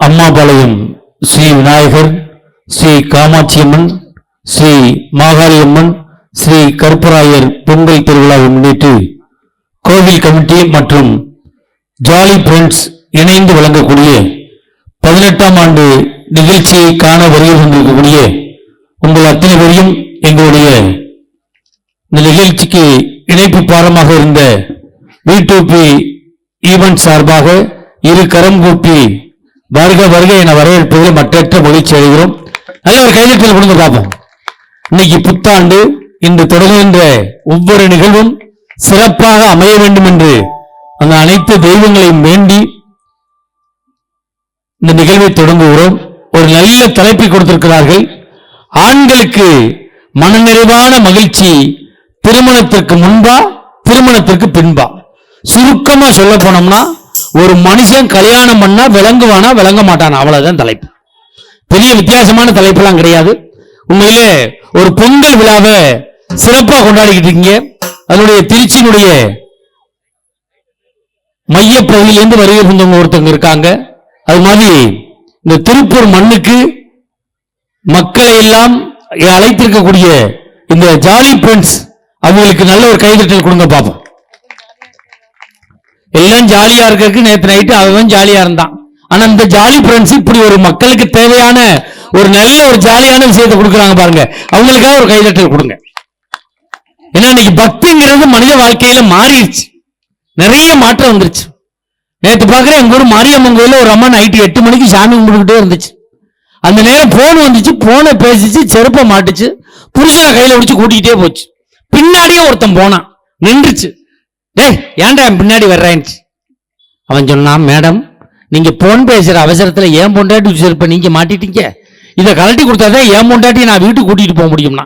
அம்மாபாளையம் ஸ்ரீ விநாயகர் ஸ்ரீ காமாட்சியம்மன் ஸ்ரீ மாகாளியம்மன் ஸ்ரீ கருப்பராயர் பொங்கல் திருவிழாவை முன்னிட்டு கோவில் கமிட்டி மற்றும் ஜாலி ஃப்ரெண்ட்ஸ் இணைந்து வழங்கக்கூடிய பதினெட்டாம் ஆண்டு நிகழ்ச்சியை காண வருகை கொண்டிருக்கக்கூடிய உங்கள் அத்தனை பேரையும் எங்களுடைய இந்த நிகழ்ச்சிக்கு இணைப்பு பாரமாக இருந்த வீட்டூப்பி ஈவெண்ட் சார்பாக இரு கரம் கூப்பி வருக வருக என வரவேற்பதில் மற்றற்ற மகிழ்ச்சி அடைகிறோம். நல்ல ஒரு கைதட்டல் கொடுத்து பார்ப்போம். இன்னைக்கு புத்தாண்டு இன்று தொடங்குகின்ற ஒவ்வொரு நிகழ்வும் சிறப்பாக அமைய வேண்டும் என்று அந்த அனைத்து தெய்வங்களையும் வேண்டி இந்த நிகழ்வை தொடங்குகிறோம். ஒரு நல்ல தலைப்பை கொடுத்திருக்கிறார்கள். ஆண்களுக்கு மனநிறைவான மகிழ்ச்சி திருமணத்திற்கு முன்பா திருமணத்திற்கு பின்பா. சுருக்கமா சொல்ல போனோம்னா ஒரு மனுஷன் கல்யாணம் பண்ணா விளங்குவானா விளங்க மாட்டானா அவ்வளவுதான் தலைப்பு. பெரிய வித்தியாசமான தலைப்பெல்லாம் கிடையாது. உண்மையிலே ஒரு பொங்கல் விழாவை சிறப்பா கொண்டாடிக்கிட்டு இருக்கீங்க. அதனுடைய திருச்சியினுடைய மையப்பகுதியிலிருந்து வருகை புந்தவங்க ஒருத்தவங்க இருக்காங்க. அது மாதிரி இந்த திருப்பூர் மண்ணுக்கு மக்களை எல்லாம் அழைத்திருக்கக்கூடிய இந்த ஜாலி ஃப்ரெண்ட்ஸ் அவங்களுக்கு நல்ல ஒரு கைதட்டல் கொடுங்க பார்ப்போம் எல்லாம் ஜாலியா இருக்கிறதுக்கு நேற்று நைட்டு அவன் ஜாலியா இருந்தான். ஆனா இந்த ஜாலி ஃப்ரெண்ட்ஸ் இப்படி ஒரு மக்களுக்கு தேவையான ஒரு நல்ல ஒரு ஜாலியான விஷயத்தை கொடுக்குறாங்க பாருங்க. அவங்களுக்காக ஒரு கைதட்டல் கொடுங்க. ஏன்னா இன்னைக்கு பக்திங்கிறது மனித வாழ்க்கையில மாறிடுச்சு. நிறைய மாற்றம் வந்துருச்சு. நேற்று பாக்குறேன் எங்க ஊர் மாரியம்மன் கோயில ஒரு அம்மா நைட்டு எட்டு மணிக்கு சாமி கும்பிட்டுக்கிட்டே இருந்துச்சு. அந்த நேரம் போன் வந்துச்சு போனை பேசிச்சு செருப்பை மாட்டுச்சு புருஷனை கையில பிடிச்சு கூட்டிக்கிட்டே போச்சு. பின்னாடியே ஒருத்தன் போனான். நின்றுச்சு. டேய் ஏன்டா என் பின்னாடி வர்றேன்ச்சு அவன் சொன்னான் மேடம் நீங்க போன் பேசுற அவசரத்துல ஏன் பொண்டாட்டி செருப்பை நீங்க மாட்டிட்டீங்க? இதை கழட்டி கொடுத்தாதான் ஏன் பொண்டாட்டி நான் வீட்டுக்கு கூட்டிட்டு போக முடியும்னா?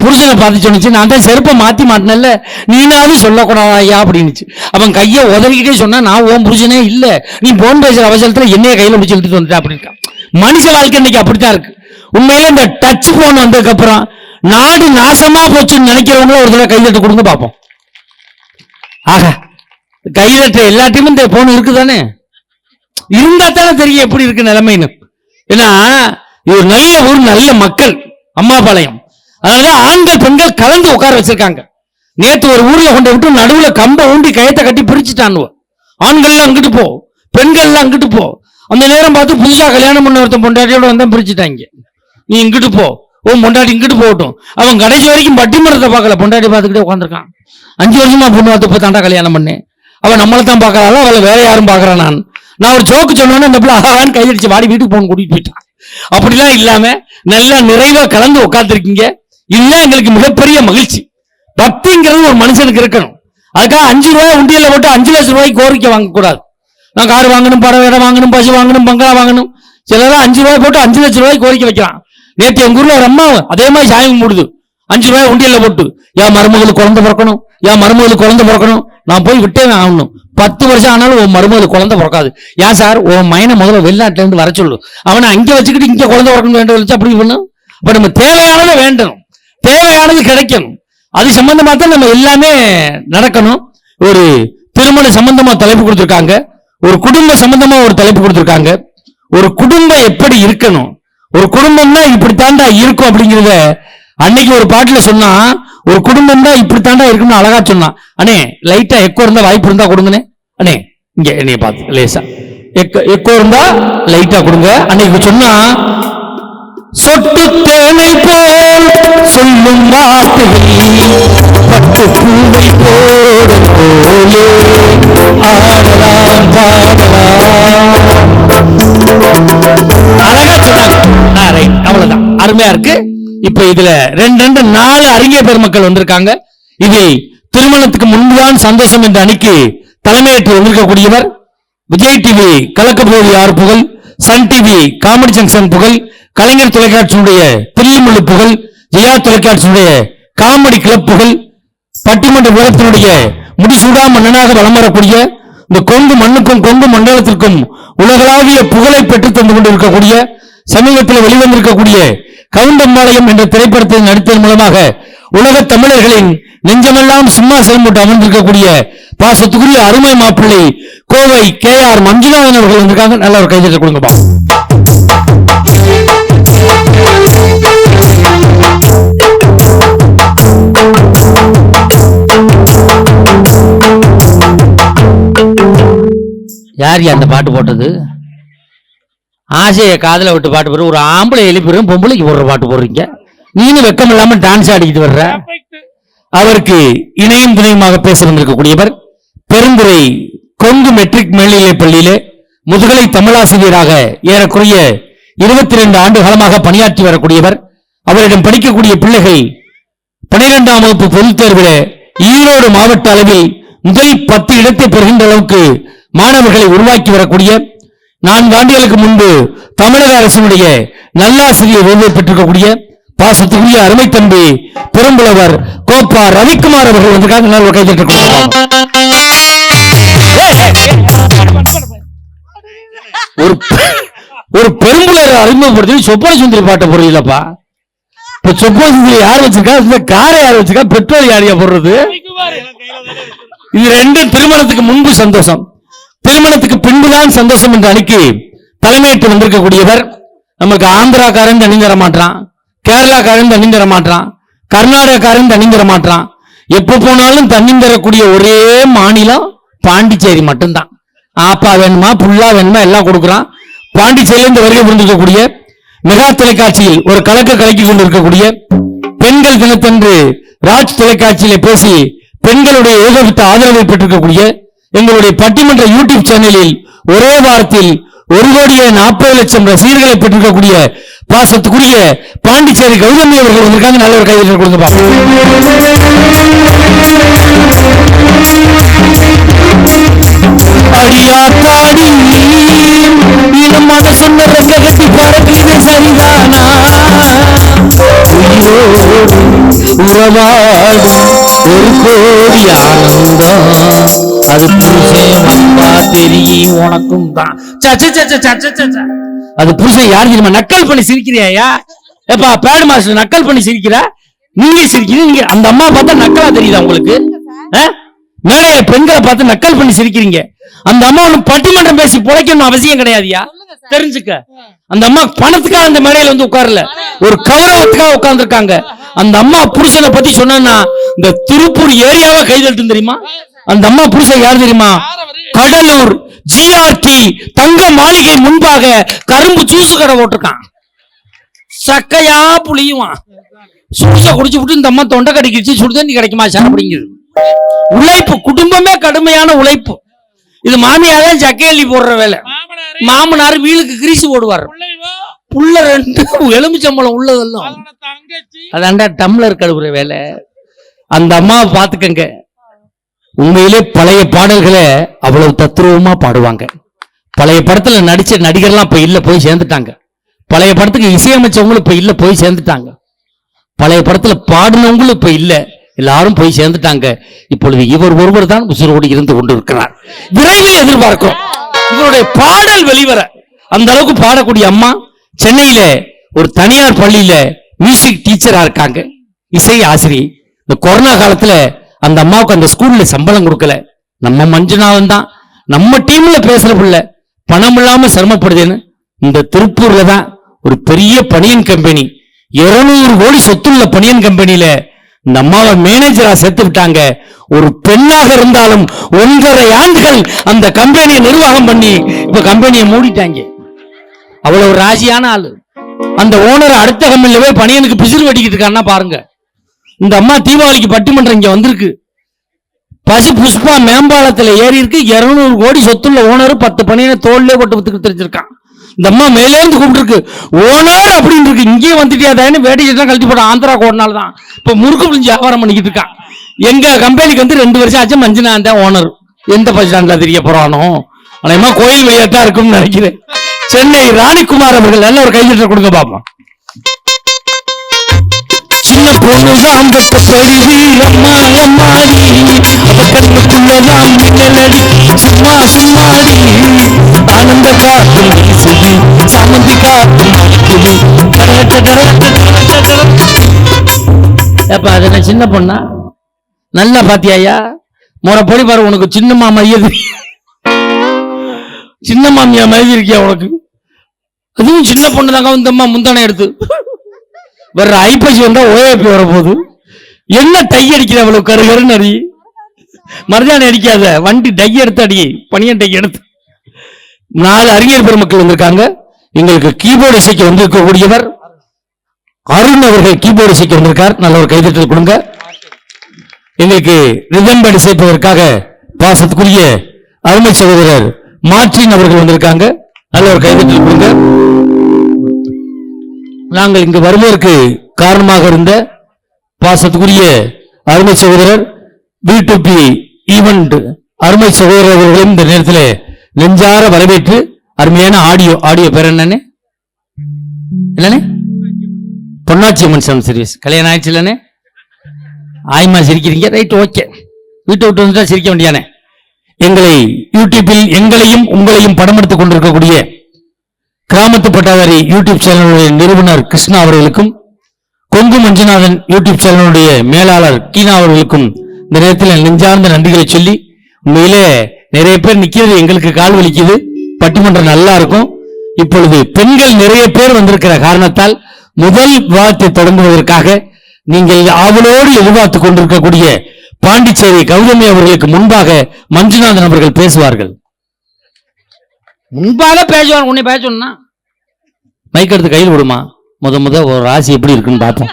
புருஷனை பார்த்து சொன்னிச்சு நான் தான் செருப்பை மாத்தி மாட்டினல்ல நீனாவது சொல்லக்கூடாதா அப்படின்னுச்சு. அவன் கையை உதறிக்கிட்டே சொன்னா நான் ஓன் புருஷனே இல்ல நீ போன் பேசுற அவசரத்துல என்னைய கையில முடிச்சு இழுத்துட்டு வந்துட்டா அப்படின்னு மனுஷ வாழ்க்கை இன்னைக்கு அப்படித்தான் இருக்கு. உண்மையில இந்த டச் போன் வந்ததுக்கு அப்புறம் நாடு நாசமா போச்சுன்னு நினைக்கிறவங்களும் ஒரு தடவை கைதட்ட கொடுங்க பார்ப்போம். ஆக கைதட்ட எல்லாத்தையுமே இந்த போன் இருக்குதானே? இருந்தா தானே தெரியும் எப்படி இருக்கு நிலைமைன்னு. ஏன்னா இது ஒரு நல்ல ஊர் நல்ல மக்கள் அம்மாபாளையம். அதனால ஆண்கள் பெண்கள் கலந்து உட்கார வச்சிருக்காங்க. நேற்று ஒரு ஊர்ல கொண்டு விட்டு நடுவுல கம்ப ஊண்டி கயத்தை கட்டி பிரிச்சுட்டானுவ ஆண்கள்லாம் அங்கிட்டு போ பெண்கள்லாம் அங்கிட்டு போ. அந்த நேரம் பார்த்து புதுசா கல்யாணம் பண்ண ஒருத்தன் பொண்டாட்டியோட வந்தா பிரிச்சுட்டாங்க. நீ இங்கிட்டு போ ஓ பொண்டாட்டி இங்கிட்டு போகட்டும். அவன் கடைசி வரைக்கும் பட்டிமரத்தை பார்க்கல பொண்டாட்டி பார்த்துக்கிட்டே உட்காந்துருக்கான் அஞ்சு வருஷமா பொண்ணு பார்த்து இப்போ தாண்டா கல்யாணம் பண்ணேன். அவன் நம்மளை தான் பார்க்கறாளோ? அவளை வேற யாரும் பார்க்கறான் நான். நான் ஒரு ஜோக்கு சொன்னோன்னே அந்த பிள்ளை ஆகான்னு கையடிச்சு வாடி வீட்டுக்கு போன கூட்டிட்டு போயிட்டான். அப்படிலாம் இல்லாம நல்லா நிறைவா கலந்து உட்காந்துருக்கீங்க இதுதான் எங்களுக்கு மிகப்பெரிய மகிழ்ச்சி. பக்திங்கிறது ஒரு மனுஷனுக்கு இருக்கணும். அதுக்காக அஞ்சு ரூபாய் உண்டியல்ல போட்டு அஞ்சு லட்சம் ரூபாய்க்கு கோரிக்கை வாங்கக்கூடாது. நான் கார் வாங்கணும் படம் இடம் வாங்கணும் பசு வாங்கணும் பங்களா வாங்கணும். சிலரும் அஞ்சு ரூபாய் போட்டு அஞ்சு லட்சம் ரூபாய்க்கு கோரிக்கை வைக்கிறான். நேற்று எங்கள் ஊரில் ஒரு அம்மா அதே மாதிரி சாமி கும்பிடுது. அஞ்சு ரூபாய் உண்டியலில் போட்டு. என் மருமகளுக்கு குழந்தை பிறக்கணும். என் மருமகளுக்கு குழந்தை பிறக்கணும். நான் போய் விட்டே ஆகணும். பத்து வருஷம் ஆனாலும் உன் மருமகளுக்கு குழந்தை பிறக்காது. ஏன் சார் உன் மைனை முதல்ல வெளிநாட்டுல இருந்து வர சொல்லு. அவனை அங்கே வச்சுக்கிட்டு இங்கே குழந்தை பிறக்கணும் வேண்டும் வச்சு அப்படி பண்ணும் இப்போ நம்ம தேவையானதை வேண்டணும். தேவையானது கிடைக்கணும். அது சம்பந்தமாக தான் நம்ம எல்லாமே நடக்கணும். ஒரு திருமண சம்பந்தமாக தலைப்பு கொடுத்துருக்காங்க. ஒரு குடும்ப சம்பந்தமா ஒரு தலைப்பு கொடுத்திருக்காங்க. ஒரு குடும்பம் எப்படி இருக்கணும்? ஒரு குடும்பம்னா இப்படித்தாண்டா இருக்கும் அப்படிங்கிறத அன்னைக்கு ஒரு பாட்டுல சொன்னா ஒரு குடும்பம் தான் இப்படித்தாண்டா இருக்கும்னு அழகா சொன்னான் அண்ணே லைட்டா எக்கோ இருந்தா வாய்ப்பு இருந்தா கொடுங்கண்ணே. அண்ணே இங்க என்னைய பார்த்து லேசா. எக்கோ எக்கோ இருந்தா லைட்டா கொடுங்க. அன்னைக்கு சொன்னா சொட்டு தேனை போல் சொல்லும் வார்த்தைகள் பட்டு பூவை போடும் போலே. ஆடலாம் பாடலாம் அழகா சொன்னாங்க. அவ்வளவுதான். அருமையா இருக்கு. இப்ப இதுல ரெண்டு ரெண்டு நாலு அறிஞர் பெருமக்கள் வந்திருக்காங்க. இது திருமணத்துக்கு முன்புதான் சந்தோஷம் என்ற அணிக்கு தலைமையேற்று வந்திருக்கக்கூடியவர் விஜய் டிவி கலக்கப்போது யார் புகழ்? சன் டிவி காமெடி ஜங்ஷன் புகழ் கலைஞர் தொலைக்காட்சியினுடைய தில்லிமுள்ளு புகழ் ஜெயா தொலைக்காட்சியினுடைய காமெடி கிளப் புகழ் பட்டிமன்ற உலகத்தினுடைய முடிசூடா மன்னனாக வலம் வரக்கூடிய இந்த கொங்கு மண்ணுக்கும் கொங்கு மண்டலத்திற்கும் உலகளாவிய புகழை பெற்றுத் தந்து கொண்டிருக்கக்கூடிய சமீபத்தில் வெளிவந்திருக்கக்கூடிய கவுண்டம்பாளையம் என்ற திரைப்படத்தை நடித்ததன் மூலமாக உலக தமிழர்களின் நெஞ்சமெல்லாம் சிம்மாசனம் போட்டு அமர்ந்திருக்கக்கூடிய பாசத்துக்குரிய அருமை மாப்பிள்ளை கோவை கே ஆர் மஞ்சுநாதன் அவர்கள் வந்திருக்காங்க. நல்ல ஒரு கைதட்டல் கொடுங்கப்பா யார் அந்த பாட்டு போட்டது? ஆசையை காதுல விட்டு பாட்டு போடுற ஒரு ஆம்பளை எழுப்பிடும் பொம்பளைக்கு போடுற பாட்டு போடுறீங்க. நீனும் வெக்கம் இல்லாம டான்ஸ் ஆடிக்கிட்டு வர்ற. அவருக்கு இணையும் துணையுமாக பேச வந்திருக்கக்கூடியவர் பெருந்துறை கொங்கு மெட்ரிக் மேல்நிலைப் பள்ளியிலே முதுகலை தமிழாசிரியராக ஏறக்குறைய இருபத்தி ரெண்டு ஆண்டு காலமாக பணியாற்றி வரக்கூடியவர் அவரிடம் படிக்கக்கூடிய பிள்ளைகள் பனிரெண்டாம் வகுப்பு பொதுத் தேர்வில் ஈரோடு மாவட்ட அளவில் முதல் பத்து இடத்தை பெறுகின்ற அளவுக்கு மாணவர்களை உருவாக்கி வரக்கூடிய நான்கு ஆண்டுகளுக்கு முன்பு தமிழக அரசினுடைய நல்லாசிரியர் விருதை பெற்றிருக்கக்கூடிய பாசத்துக்குரிய அருமை தம்பி பெரும்புலவர் கோப்பா ரவிக்குமார் அவர்கள் வந்திருக்காங்க. நல்ல ஒரு ஒரு பெ- ஒரு பெரும்புலரை அறிமுகப்படுத்தி சொப்பன சுந்தரி பாட்டை போடுறீங்களப்பா? இப்ப சொப்பன சுந்தரி யார் வச்சிருக்கா? இந்த காரை யார் வச்சிருக்கா? பெட்ரோல் யாரையா போடுறது? இது ரெண்டும் திருமணத்துக்கு முன்பு சந்தோஷம். திருமணத்துக்கு பின்புதான் சந்தோஷம் என்ற அணிக்கு தலைமையேற்று வந்திருக்கக்கூடியவர் நமக்கு ஆந்திராக்காரன் தண்ணி தர மாட்டான் கேரளாக்காரன் தண்ணி தர மாட்டான் கர்நாடகாக்காரன் தண்ணி தர மாட்டான் எப்ப போனாலும் தண்ணி தரக்கூடிய ஒரே மாநிலம் பாண்டிச்சேரி மட்டும்தான். ஆப்பா வேணுமா புல்லா வேணுமா எல்லாம் கொடுக்குறான். பாண்டிச்சேரியில இருந்து வருகை புரிந்திருக்கக்கூடிய மெகா தொலைக்காட்சியில் ஒரு கலக்க கலக்கி கொண்டிருக்கக்கூடிய பெண்கள் தினத்தன்று ராஜ் தொலைக்காட்சியில பேசி பெண்களுடைய ஏகோபித்த ஆதரவை பெற்றிருக்கக்கூடிய எங்களுடைய பட்டிமன்ற யூடியூப் சேனலில் ஒரே வாரத்தில் ஒரு கோடியே நாற்பது லட்சம் ரசிகர்களை பெற்றிருக்கக்கூடிய பாசத்துக்குரிய பாண்டிச்சேரி கௌதமி அவர்கள் வந்திருக்காங்க. நல்ல ஒரு கையில் கொடுங்க பாப்போம் அடியாத்தாடி இனம் மனசுன்னு ரெக்க கட்டி பறக்குது சரிதானா? உறவாடும் ஒரு கோடி ஆனந்தம். அது புருஷன் வந்தா உனக்கும் தான். அது புருஷன் யார் தெரியுமா? நக்கல் பண்ணி சிரிக்கிறியா ஏப்பா பேடு மாஸ்டர் நக்கல் பண்ணி சிரிக்கிற? நீங்க சிரிக்கிறீங்க நீங்க அந்த அம்மா பார்த்தா நக்கலா தெரியுதா உங்களுக்கு? மேலே பெண்களை பார்த்து நக்கல் பண்ணி சிரிக்கிறீங்க. அந்த அம்மா ஒண்ணு பட்டிமன்றம் பேசி பிழைக்கணும் அவசியம் கிடையாதுயா தெரிஞ்சுக்க. அந்த அம்மா பணத்துக்காக அந்த மேடையில வந்து உட்காரல. ஒரு கௌரவத்துக்காக உட்கார்ந்துருக்காங்க. அந்த அம்மா புருஷனை பத்தி சொன்னா இந்த திருப்பூர் ஏரியாவை கைதட்டு தெரியுமா? அந்த அம்மா புருஷன் யார் தெரியுமா? கடலூர் ஜிஆர்டி தங்க மாளிகை முன்பாக கரும்பு ஜூஸ் கடை போட்டிருக்கான். சக்கையா புளியுவான். சூச குடிச்சு விட்டு இந்த அம்மா தொண்டை கடிக்கிச்சு சுடுதண்ணி கிடைக்குமா சார் அப்படிங்குது உழைப்பு குடும்பமே கடுமையான உழைப்பு. இது மாமியார் தான் சக்கை அள்ளி போடுற வேலை. மாமனார். வீலுக்கு கிரீசு போடுவார். புள்ள ரெண்டு எலுமிச்சம்பளம் உள்ளதெல்லாம். அதாண்டா டம்ளர் கழுவுற வேலை. அந்த அம்மாவை பாத்துக்கங்க உண்மையிலே பழைய பாடல்களை அவ்வளவு தத்ரூபமா பாடுவாங்க. பழைய படத்துல நடிச்ச நடிகர்லாம் இப்ப இல்ல போய் சேர்ந்துட்டாங்க. பழைய படத்துக்கு இசையமைச்சவங்களும் இப்ப இல்ல போய் சேர்ந்துட்டாங்க. பழைய படத்துல பாடினவங்களும் இப்ப இல்ல எல்லாரும் போய் சேர்ந்துட்டாங்க. இப்பொழுது இவர் ஒருவர் தான் உசுரோடு இருந்து கொண்டிருக்கிறார். விரைவில் எதிர்பார்க்கிறோம். இவருடைய பாடல் வெளிவர அந்த அளவுக்கு பாடக்கூடிய அம்மா சென்னையில ஒரு தனியார் பள்ளியில மியூசிக் டீச்சரா இருக்காங்க. இசை ஆசிரியை. இந்த கொரோனா காலத்துல அந்த அம்மாவுக்கு அந்த ஸ்கூல்ல சம்பளம் கொடுக்கல. நம்ம மஞ்சுநாதன் தான். நம்ம டீம்ல பேசுற பிள்ளை. பணம் இல்லாம சிரமப்படுதுன்னு இந்த திருப்பூர்ல தான் ஒரு பெரிய பனியன் கம்பெனி 200 கோடி சொத்துள்ள பனியன் கம்பெனியில இந்த அம்மாவை மேனேஜரா சேர்த்து விட்டாங்க. ஒரு பெண்ணாக இருந்தாலும் ஒன்றரை ஆண்டுகள் அந்த கம்பெனியை நிர்வாகம் பண்ணி இப்ப கம்பெனியை மூடிட்டாங்க. அவ்வளவு ஒரு ராசியான ஆளு. அந்த ஓனர் அடுத்த கம்பெனில போய் பனியனுக்கு பிசிறு வெட்டிக்கிட்டு இருக்கான்னா பாருங்க. இந்த அம்மா தீபாவளிக்கு பட்டிமன்றம் இங்க வந்திருக்கு. பசு புஷ்பா மேம்பாலத்தில் ஏறி இருக்கு. 200 கோடி சொத்துள்ள ஓனர் பத்து பணியின தோல்லே போட்டு வித்துக்கிட்டு தெரிஞ்சிருக்கான் இந்த அம்மா மேலே இருந்து ஓனர் அப்படின்னு இருக்கு. இங்கேயே வந்துட்டியாதான்னு வேட்டி தான் கழட்டி போட ஆந்திரா கோடனால தான். இப்போ முறுக்கு புளிஞ்சு வியாபாரம் பண்ணிக்கிட்டு இருக்கான். எங்க கம்பெனிக்கு வந்து ரெண்டு வருஷம் ஆச்சு. மஞ்சுநாதன் தான் ஓனர் எந்த பஸ் ஸ்டாண்ட்ல தெரிய போறானோ? அனைமா கோயில் விளையாட்டா இருக்கும்னு நினைக்கிறேன். சென்னை ராணிக்குமார் அவர்கள் நல்ல ஒரு கையெழுத்து கொடுங்க பாப்போம். சின்ன பொண்ணுதான் பெத்த பொழுது அம்மா அம்மாடி அவ கண்ணுக்குள்ளதான் மின்னலடி சும்மா சும்மாடி ஆனந்த காத்து வீசுது சாமந்தி காத்து நடக்குது கரகட்ட கரகட்ட கரகட்ட ஏப்பா அது என்ன சின்ன பொண்ணா? நல்லா பாத்தியாயா? முறைப்படி பாரு உனக்கு சின்ன மாமையே சின்ன மாமியா மாதிரி இருக்கியா உனக்கு? அதுவும் சின்ன பொண்ணு தாங்க வந்தம்மா முந்தானை எடுத்து. வர்ற ஐப்பசி வந்தா ஓஏபி வரப்போகுது. என்ன டை அடிக்கிற அவ்வளவு கரு கருன்னு அடி. மருதாணி அடிக்காத வண்டி டை எடுத்து அடி பனியன் டை எடுத்து. நாலு அறிஞர் பெருமக்கள் வந்திருக்காங்க. எங்களுக்கு கீபோர்டு இசைக்க வந்திருக்கக்கூடியவர் அருண் அவர்கள் கீபோர்டு இசைக்க வந்திருக்கார். நல்ல ஒரு கைதட்டல் கொடுங்க. எங்களுக்கு ரிதம்படி சேர்ப்பதற்காக பாசத்துக்குரிய அருமை சகோதரர் மாற்றின் அவர்கள் வந்திருக்காங்க. நல்ல ஒரு கைதட்டல் கொடுங்க. நாங்கள் இங்கு வருவதற்கு காரணமாக இருந்த பாசத்துக்குரிய அருமை சகோதரர் பி டு பி ஈவெண்ட் அருமை சகோதரர் இந்த நேரத்தில் நெஞ்சார வரவேற்று அருமையான ஆடியோ ஆடியோ பேர் என்னன்னு இல்லனே பொன்னாச்சி அம்மன் சம் சர்வீஸ் கல்யாணம் ஆயிடுச்சு இல்லனே ஆய்மா சிரிக்கிறீங்க. ரைட் ஓகே வீட்டை விட்டு வந்துட்டா சிரிக்க வேண்டியானே எங்களை யூடியூப்பில் எங்களையும் உங்களையும் படம் எடுத்துக் கொண்டிருக்கக்கூடிய கிராமத்து பட்டாதாரி யூடியூப் சேனலுடைய நிறுவனர் கிருஷ்ணா அவர்களுக்கும் கொங்கு மஞ்சுநாதன் யூடியூப் சேனலுடைய மேலாளர் கீனா அவர்களுக்கும் இந்த நேரத்தில் நெஞ்சார்ந்த நன்றிகளை சொல்லி உண்மையிலே நிறைய பேர் நிக்கிறது எங்களுக்கு கால் வலிக்குது பட்டிமன்றம் நல்லா இருக்கும். இப்பொழுது பெண்கள் நிறைய பேர் வந்திருக்கிற காரணத்தால் முதல் விவாதத்தை தொடங்குவதற்காக நீங்கள் ஆவலோடு எதிர்பார்த்து கொண்டிருக்கக்கூடிய பாண்டிச்சேரி கௌதமி அவர்களுக்கு முன்பாக மஞ்சுநாதன் அவர்கள் பேசுவார்கள். முன்பாக பேசுவார் உன்னை பேசணும்னா மைக் எடுத்து கையில் விடுமா? முத முத ஒரு ராசி எப்படி இருக்குன்னு பார்ப்போம்.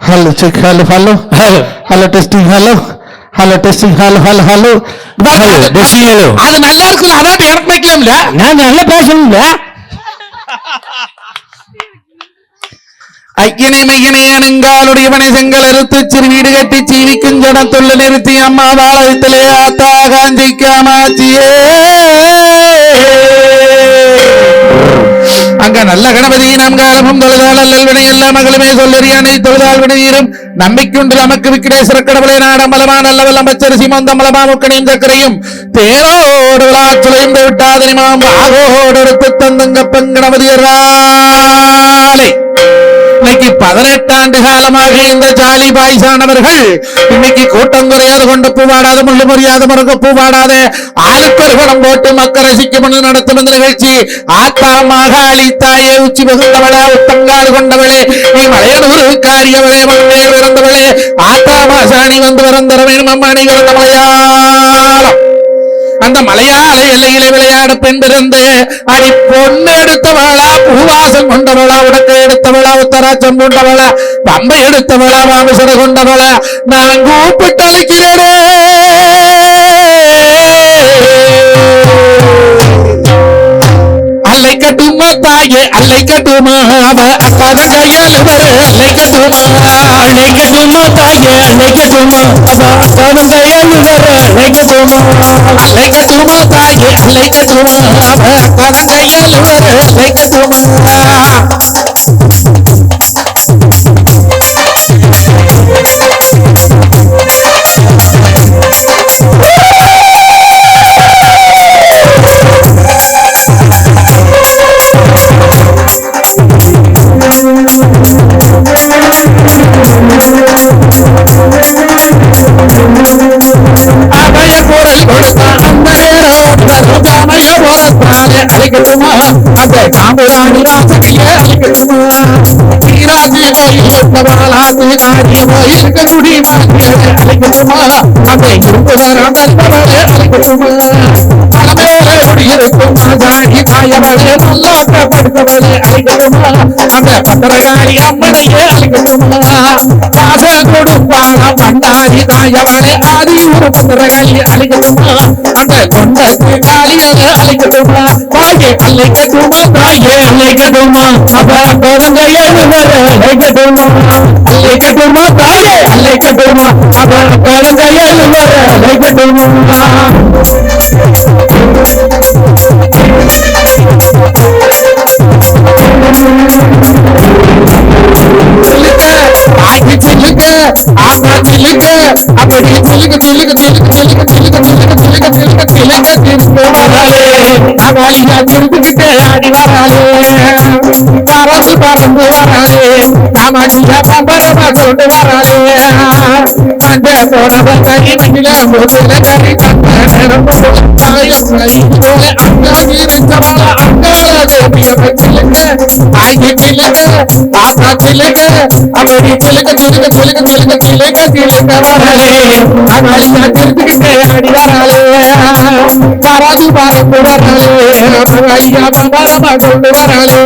Hello check hello hello hello testing hello hello testing hello hello hello hello testing hello அது நல்லா இருக்குது அதான் எனக்கு வைக்கலாம்ல நான் நல்லா பேசணும்ல. അക്കിനെ മികിനെയാണെങ്കാലുടെ ഇവനെ ചെങ്കലരുത്ത് വീട് കെട്ടി ജീവിക്കും ജടത്തുള്ളു നിർത്തി അമ്മ വാളത്തിലെ ആത്താകാൻ ചിക്കാമാച്ചിയേ அங்க நல்ல கணபதி நம் காலமும் தொழுதாள் அல்லல்வினை எல்லா மகளுமே சொல்லறியானை தொழுதாள் விடுவீரும் நம்பிக்குண்டு நமக்கு விக்கிரேஸ்வர கடவுளை நாடம் பலமா நல்ல வல்ல மச்சரிசி மந்த மலமா முக்கணையும் சக்கரையும் தேரோடு விழாச்சுலையும் விட்டாதனிமாம் ஆகோடு தந்தங்க பெங்கணபதி ராலை இன்னைக்கு பதினெட்டு ஆண்டு காலமாக இந்த ஜாலி பாய்சானவர்கள். இன்னைக்கு கூட்டம் குறையாது கொண்டு பூவாடாத முள்ளு முறியாத முருங்க பூவாடாத ஆளுக்கொரு குடம் போட்டு மக்கள் ரசிக்கும் என்று நடத்தும் இந்த நிகழ்ச்சி ஆத்தாமாக அழித்தாயே உச்சி மிகுந்தவளே உத்தங்காடு கொண்டவளே நீ மலையனூர் காரியவளே மண்ணே பிறந்தவளே ஆத்தாமா சாணி வந்து பிறந்தர வேணும் நீ பிறந்த அந்த மலையாள எல்லையிலே விளையாட பெண் பிறந்த அடி பொண்ணு எடுத்தவளா பூவாசம் கொண்டவளா உடக்க எடுத்தவளா உத்தராச்சம் கொண்டவளா பம்பை எடுத்தவளா மாமிசர கொண்டவளா நான் கூப்பிட்டு அழைக்கிறேனே ಬಾಯಿಗೆ ಅಲೆಗದು ಮಾವ ಅಪ್ಪದಗ ಎಲುವರು ಅಲೆಗದು ಅಲೆಗದು ಮಾತಾಗೆ ಅಲೆಗದು ಮಾವ ಅಪ್ಪದಗ ಎಲುವರು ಅಲೆಗದು ಅಲೆಗದು ಮಾತಾಗೆ ಅಲೆಗದು ಮಾವ ಅಪ್ಪದಗ ಎಲುವರು ಅಲೆಗದು ಮಾ இருக்க குடி மாதிரி அழைக்கணுமா அதை குடும்பதாரம் நல்லவரை அழைக்கணுமா இருக்கும் குடியிருக்கும் மாதாணி தாயவளே நல்லாக்கப்படுத்தவளே அழைக்கட்டுமா அந்த பத்திரகாரி அம்மனையே அழைக்கட்டுமா பாச கொடுப்பாள பண்டாரி தாயவளே ஆதியூர் பத்திரகாரி அழைக்கட்டுமா அந்த கொண்டத்து காளியலே அழைக்கட்டுமா தாயே அழைக்கட்டுமா தாயே அழைக்கட்டுமா அப்ப குழந்தையே அழைக்கட்டுமா அழைக்கட்டுமா தாயே அழைக்கட்டுமா அப்ப குழந்தையே அழைக்கட்டுமா அப்படி சொல்லுங்க சொல்லுங்க சொல்லுங்க சொல்லுங்க சொல்லுங்க சொல்லுங்க சொல்லுங்க சொல்லுங்க சொல்லுங்க அகாலியா ஆடி பறந்து பறந்து வராளே. பம்பரமா கொண்டு வராளே. அந்த கை முதல நிரம்பு பாராதி பாரத்து ஐயா பாரா பாட்டு வராளே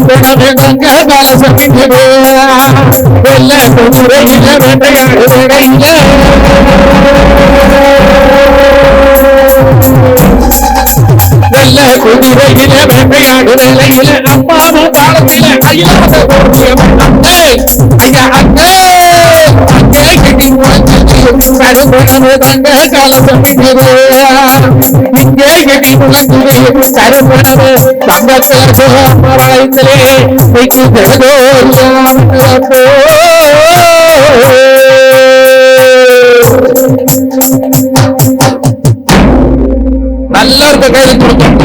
கருப்புடமே தங்க வெள்ள குதிரையில வேட்டையாடு வேடையில வெள்ள குதிரையில வேட்டையாடு அம்மாவும் காலத்தில ஐயாத ஓடியம் ஐயா அங்கே முழங்குது கருப்புடமே தங்க இங்கே கிட்டி முழங்குது கருப்புடமே தங்கத்துல மரத்திலே வைக்குதோ நல்லா இருக்க கையில் கொடுக்கும்